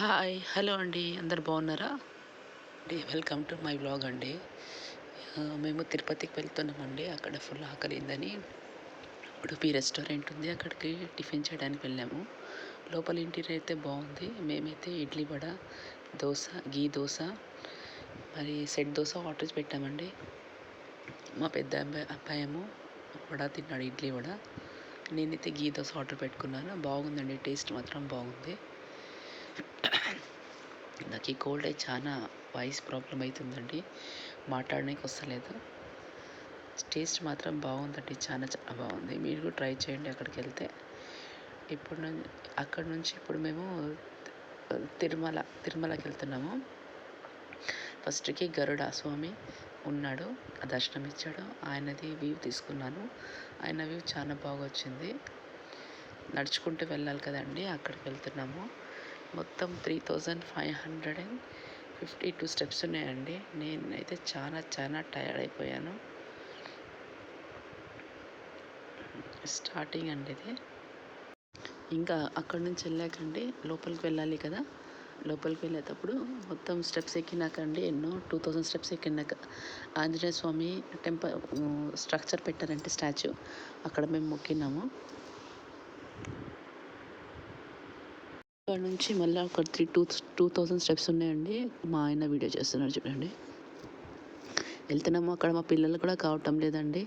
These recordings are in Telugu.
హాయ్ హలో అండి. అందరు బాగున్నారా? అండి వెల్కమ్ టు మై బ్లాగ్ అండి. మేము తిరుపతికి వెళ్తున్నామండి. అక్కడ ఫుల్ ఆకలిందని. ఉడుపి రెస్టారెంట్ ఉంది. అక్కడికి టిఫిన్ చేయడానికి వెళ్ళాము. లోపల ఇంటీరియర్ అయితే బాగుంది. మేమైతే ఇడ్లీ వడ దోశ గీ దోశ మరి సెట్ దోశ ఆర్డర్ పెట్టామండి. మా పెద్ద అబ్బాయి అబ్బాయేమో వడ తిన్నాడు ఇడ్లీ వడ. నేనైతే గీ దోశ ఆర్డర్ పెట్టుకున్నాను. బాగుందండి టేస్ట్ మాత్రం బాగుంది. నాకు ఈ కోల్డ్ అయితే చాలా వాయిస్ ప్రాబ్లం అవుతుందండి మాట్లాడడానికి వస్తలేదు టేస్ట్ మాత్రం బాగుందండి. చాలా చాలా బాగుంది. మీరు కూడా ట్రై చేయండి అక్కడికి వెళ్తే. ఇప్పుడు అక్కడ నుంచి ఇప్పుడు మేము తిరుమల తిరుమలకి వెళ్తున్నాము. ఫస్ట్కి గరుడ స్వామి ఉన్నాడు. ఆ దర్శనం ఇచ్చాడు ఆయనది వ్యూ తీసుకున్నాను. ఆయన వ్యూ చాలా బాగా వచ్చింది నడుచుకుంటూ వెళ్ళాలి కదండి. అక్కడికి వెళ్తున్నాము. మొత్తం three thousand five hundred and fifty two steps ఉన్నాయండి. నేనైతే చాలా చాలా టైర్డ్ అయిపోయాను. స్టార్టింగ్ అండి ఇది. ఇంకా అక్కడి నుంచి వెళ్ళాకండి. లోపలికి వెళ్ళాలి కదా. లోపలికి వెళ్ళేటప్పుడు మొత్తం స్టెప్స్ ఎక్కినాకండి. ఎన్నో టూ థౌజండ్ స్టెప్స్ ఎక్కినాక ఆంజనేయ స్వామి టెంపుల్ స్ట్రక్చర్ పెట్టారంటే స్టాచ్యూ అక్కడ మేము మొక్కినాము. అక్కడ నుంచి మళ్ళీ ఒక three two two thousand steps ఉన్నాయండి. మా ఆయన వీడియో చేస్తున్నారు చూడండి వెళ్తున్నాము అక్కడ మా పిల్లలు కూడా కావటం లేదండి.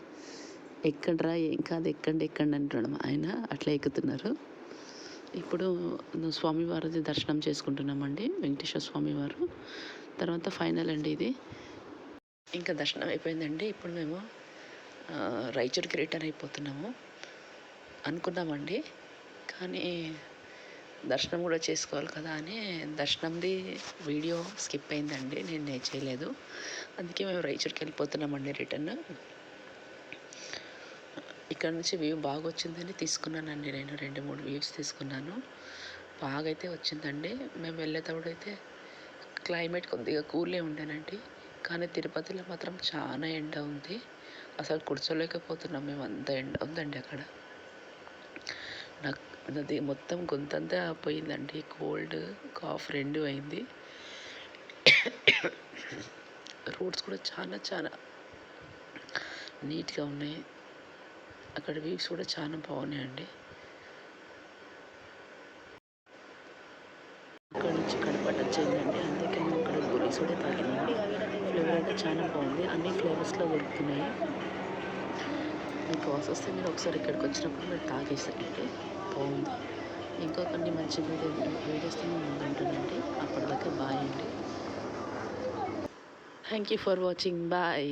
ఎక్కడరా ఏం కాదు ఎక్కండి ఎక్కండి అంటున్నాడు మా ఆయన. అట్లా ఎక్కుతున్నారు. ఇప్పుడు స్వామివారిది దర్శనం చేసుకుంటున్నామండి వెంకటేశ్వర స్వామి వారు తర్వాత ఫైనల్ అండి ఇది. ఇంకా దర్శనం అయిపోయిందండి. ఇప్పుడు మేము ఆ, రిటర్న్ అయిపోతున్నాము. అనుకున్నామండి. కానీ దర్శనం కూడా చేసుకోవాలి కదా అని దర్శనంది వీడియో స్కిప్ అయిందండి నేను నేను చేయలేదు. అందుకే మేము రాయచూరుకి వెళ్ళిపోతున్నామండి రిటర్న్. ఇక్కడ నుంచి వ్యూ బాగా వచ్చిందని తీసుకున్నానండి నేను రెండు మూడు వ్యూస్ తీసుకున్నాను. బాగా అయితే వచ్చిందండి. మేము వెళ్ళేటప్పుడు అయితే క్లైమేట్ కొద్దిగా కూలే ఉండేనండి. కానీ తిరుపతిలో మాత్రం చాలా ఎండ ఉంది. అసలు కూర్చోలేకపోతున్నాం మేము అంత ఎండ ఉందండి అక్కడ. నాకు అది మొత్తం గొంతంతా పోయిందండి. కోల్డ్ కాఫ్ రెండు అయింది. రోడ్స్ కూడా చాలా చాలా నీట్గా ఉన్నాయి. అక్కడ వ్యూస్ కూడా చాలా బాగున్నాయండి. అక్కడ నుంచి కడప టచ్ అందుకే అక్కడ గోలీస్ కూడా తాగిందండి ఫ్లేవర్ అయితే చాలా బాగుంది. అన్ని ఫ్లేవర్స్లో దొరుకుతున్నాయి. మీకు వస్తే మీరు ఒకసారి ఇక్కడికి వచ్చినప్పుడు మీరు తాగేస్తారండి బాగుంది. ఇంకా కొన్ని మంచి వీడియో వీడియోస్తో మేము ముందుంటానండి అప్పటిదాకా బాయ్ అండి. Thank you for watching bye